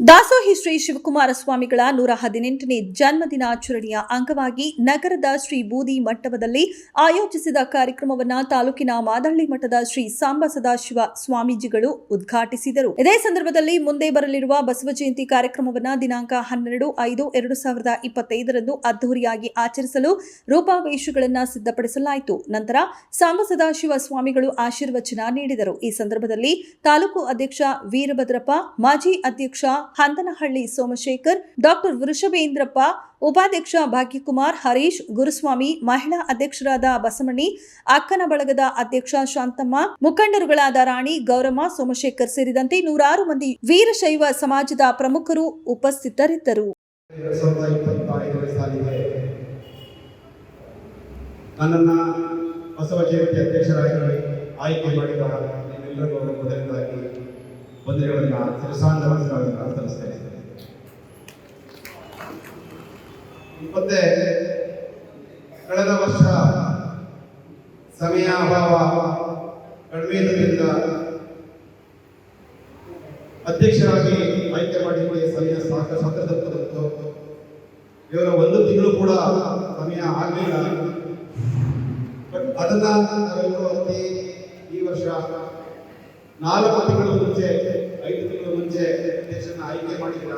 ದಾಸೋಹಿ ಶ್ರೀ ಶಿವಕುಮಾರ ಸ್ವಾಮಿಗಳ ನೂರ ಹದಿನೆಂಟನೇ ಜನ್ಮದಿನಾಚರಣೆಯ ಅಂಗವಾಗಿ ನಗರದ ಶ್ರೀ ಬೂದಿ ಮಂಟಪದಲ್ಲಿ ಆಯೋಜಿಸಿದ ಕಾರ್ಯಕ್ರಮವನ್ನು ತಾಲೂಕಿನ ಮಾದಳ್ಳಿ ಮಠದ ಶ್ರೀ ಸಾಂಬ ಸದಾಶಿವ ಸ್ವಾಮೀಜಿಗಳು ಉದ್ಘಾಟಿಸಿದರು. ಇದೇ ಸಂದರ್ಭದಲ್ಲಿ ಮುಂದೆ ಬರಲಿರುವ ಬಸವ ಜಯಂತಿ ಕಾರ್ಯಕ್ರಮವನ್ನು ದಿನಾಂಕ ಹನ್ನೆರಡು ಐದು ಎರಡು ಸಾವಿರದ ಇಪ್ಪತ್ತೈದರಂದು ಅದ್ದೂರಿಯಾಗಿ ಆಚರಿಸಲು ರೂಪಾವೇಶಗಳನ್ನು ಸಿದ್ಧಪಡಿಸಲಾಯಿತು. ನಂತರ ಸಾಂಬ ಸದಾಶಿವ ಸ್ವಾಮಿಗಳು ಆಶೀರ್ವಚನ ನೀಡಿದರು. ಈ ಸಂದರ್ಭದಲ್ಲಿ ತಾಲೂಕು ಅಧ್ಯಕ್ಷ ವೀರಭದ್ರಪ್ಪ, ಮಾಜಿ ಅಧ್ಯಕ್ಷ ಹಂದನಹಳ್ಳಿ ಸೋಮಶೇಖರ್, ಡಾಕ್ಟರ್ ವೃಷಭೇಂದ್ರಪ್ಪ, ಉಪಾಧ್ಯಕ್ಷ ಭಾಗ್ಯಕುಮಾರ್, ಹರೀಶ್, ಗುರುಸ್ವಾಮಿ, ಮಹಿಳಾ ಅಧ್ಯಕ್ಷರಾದ ಬಸಮಣಿ, ಅಕ್ಕನ ಬಳಗದ ಅಧ್ಯಕ್ಷ ಶಾಂತಮ್ಮ, ಮುಖಂಡರುಗಳಾದ ರಾಣಿ ಗೌರಮ್ಮ, ಸೋಮಶೇಖರ್ ಸೇರಿದಂತೆ ನೂರಾರು ಮಂದಿ ವೀರಶೈವ ಸಮಾಜದ ಪ್ರಮುಖರು ಉಪಸ್ಥಿತರಿದ್ದರು. ಬಸವ ಜಯಂತಿ ಅಧ್ಯಕ್ಷರಾಗಿ ಆಯ್ಕೆ ಮಾಡಿದ ನಿಮ್ಮೆಲ್ಲರಿಗೂ ಮೊದಲನೇದಾಗಿ ವಂದನೆಗಳನ್ನು ಶಿರಸಾಂಗ ನಮಸ್ಕಾರಗಳನ್ನು ಸಲ್ಲಿಸ್ತೇನೆ ಮತ್ತೆ ಕಳೆದ ವರ್ಷ ಸಮಯ ಅಭಾವ ಕಡಿಮೆ ಇದ್ದರಿಂದ ಅಧ್ಯಕ್ಷರಾಗಿ ಆಯ್ಕೆ ಮಾಡಿಕೊಳ್ಳಿ, ಸಮಯ ಸಾಕ ಸಂದರ್ಭದಲ್ಲಿತ್ತು ಇವರ ಒಂದು ತಿಂಗಳು ಕೂಡ ಸಮಯ ಆಗಲಿಲ್ಲ. ಬಟ್ ಅದನ್ನ ಈ ವರ್ಷ ನಾಲ್ಕು ತಿಂಗಳ ಮುಂಚೆ, ಐದು ತಿಂಗಳ ಮುಂಚೆ ದೇಶನ ಆಯ್ಕೆ ಮಾಡಿದ್ರ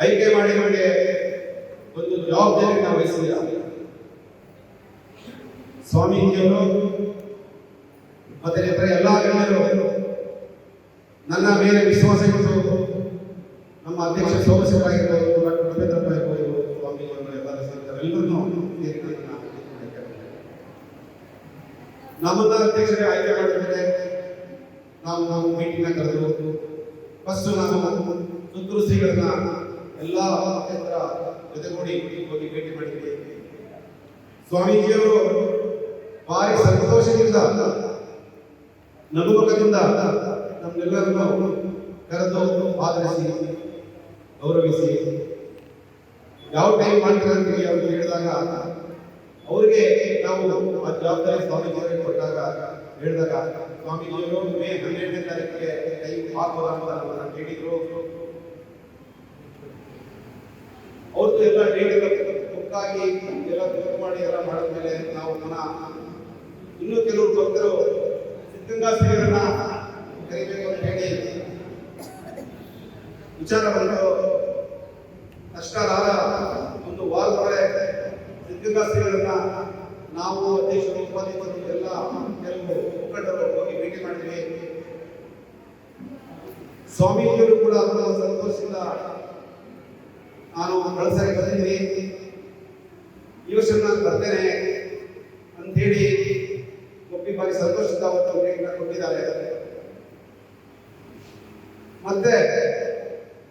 ಆಯ್ಕೆ ಮಾಡಿ ಮಾಡಿ ಒಂದು ಜವಾಬ್ದಾರಿನ ವಹಿಸಿದ ಸ್ವಾಮೀಜಿಯವರು ಮತ್ತೆ ಎಲ್ಲ ಗಣ್ಯರು ನನ್ನ ಮೇಲೆ ವಿಶ್ವಾಸ ಇಟ್ಟು ನಮ್ಮ ಅಧ್ಯಕ್ಷ ಸೋಮಶೇಖರಾಗಿರ್ಬೋದು ಡಾಕ್ಟರ್ ರವೀಂದ್ರಪ್ಪ ಇರ್ಬೋದು ಸ್ವಾಮಿಗಳು ಎಲ್ಲರೂ ಸೇರಿದವರೆಲ್ಲರನ್ನೂ ಸೇರಿ ನನ್ನ ಆಯ್ಕೆ ಮಾಡಿದ್ದಾರೆ. ನಮ್ಮನ್ನ ಅಧ್ಯಕ್ಷರೇ ಆಯ್ಕೆ ಮಾಡಿದ್ರೆ ನಾವು ನಾವು ಮೀಟಿಂಗ್ನ ಕರೆದು ಫಸ್ಟ್ ನಾವು ಸುತ್ತೂರು ಶ್ರೀಗಳನ್ನ ಎಲ್ಲ ಕ್ಷೇತ್ರ ಜೊತೆಗೂಡಿ ಹೋಗಿ ಭೇಟಿ ಮಾಡಿದ್ವಿ. ಸ್ವಾಮೀಜಿಯವರು ಭಾರಿ ಸಂತೋಷದಿಂದ, ನಗುಮುಖದಿಂದ ನಮ್ಮೆಲ್ಲರನ್ನು ಕರೆದು ಆಧರಿಸಿ, ಗೌರವಿಸಿ, ಯಾವ ಟೈಮ್ ಮಾಡ್ತಾರೆ ಅಂತ ಅವ್ರಿಗೆ ಹೇಳಿದಾಗ ಅವ್ರಿಗೆ ನಾವು ಆ ಜವಾಬ್ದಾರಿ ಸ್ವಾಮೀಜಿಯವರಿಗೆ ಕೊಟ್ಟಾಗ ಹೇಳಿದಾಗ, ಸ್ವಾಮೀಜಿಯವರು ಮೇ ಹನ್ನೆರಡನೇ ತಾರೀಕಿಗೆ ಕೈ ಹಾಕೋದ ಅಂತ ಕೇಳಿದ್ರು ಅವ್ರದ್ದು ಎಲ್ಲ ಡೇಟ್ ಬುಕ್ಕಾಗಿ ಎಲ್ಲ ಬುಕ್ ಮಾಡಿ ಎಲ್ಲ ಮಾಡಿದ್ಮೇಲೆ ನಾವು ಮನ ಇನ್ನೂ ಕೆಲವರು ಭಕ್ತರು ಸಿದ್ಧಗಂಗಾ ಸೇವರನ್ನ ಕರಿಬೇಕು ಅಂತ ಹೇಳಿ ವಿಚಾರ ಬಂದು ಅಷ್ಟರಾದ ಒಂದು ವಾರದೊಳಗೆ ಸಿದ್ಧಗಂಗಾ ಶ್ರೀಗಳನ್ನ ನಾವು ಅಧ್ಯಕ್ಷರು ಉಪಾಧ್ಯಕ್ಷರು ಎಲ್ಲ ಕೆಲವು ಮುಖಂಡರು ಹೋಗಿ ಭೇಟಿ ಮಾಡಿದ್ವಿ. ಸ್ವಾಮೀಜಿಯವರು ಕೂಡ ಅವರ ಸಂತೋಷದಿಂದ ನಾನು ಕಳಸಾರಿ ಬಂದಿದ್ದೀನಿ ಈ ವರ್ಷ ನಾನು ಬರ್ತೇನೆ ಅಂತೇಳಿ ಒಪ್ಪಿ ಬಾರಿ ಸಂತೋಷದಿಂದ ಅವತ್ತು ಭೇಟಿನ ಕೊಟ್ಟಿದ್ದಾರೆ. ಮತ್ತೆ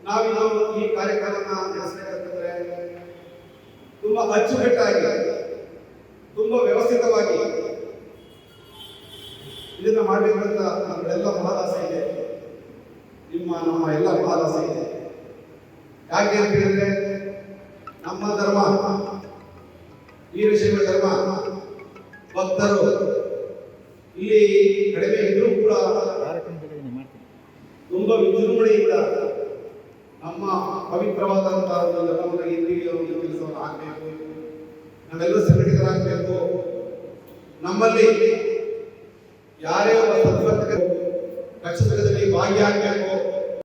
ನಾವಿನ್ನು ಈ ಕಾರ್ಯಕ್ರಮ ನಡೆಸಬೇಕಂತಂದ್ರೆ ತುಂಬಾ ಅಚ್ಚುಕಟ್ಟಾಗಿ ವ್ಯವಸ್ಥಿತವಾಗಿ ಇದನ್ನ ಮಾಡಬೇಕಂತ ನಮ್ಮೆಲ್ಲ ಮಹಾದಾಸ ಇದೆ. ನಿಮ್ಮ, ನಮ್ಮ ಎಲ್ಲ ಮಹಾದಾಸ ಇದೆ. ಯಾಕೆ ಅಂತ ಹೇಳಿದ್ರೆ, ನಮ್ಮ ಧರ್ಮ ವೀರಶೈವ ಧರ್ಮ, ಭಕ್ತರು ಇಲ್ಲಿ ಕಡಿಮೆ ಇದ್ರೂ ಕೂಡ ತುಂಬಾ ವಿಜೃಂಭಣೆಯಿಂದ ನಮ್ಮ ಪವಿತ್ರವಾದಂತಹ ಒಂದು ಧರ್ಮವನ್ನು ಇಂದಿಗೆ ಒಂದು ಕೆಲಸವನ್ನು ಆಗಬೇಕು. ನಾವೆಲ್ಲರೂ ಸಂಘಟಿತರಾಗಬೇಕು ನಮ್ಮಲ್ಲಿ ಯಾರೇ ಒಬ್ಬ ಸದ್ವರ್ತಕರು ಕಕ್ಷದಲ್ಲಿ ಭಾಗಿಯಾಗಬೇಕು.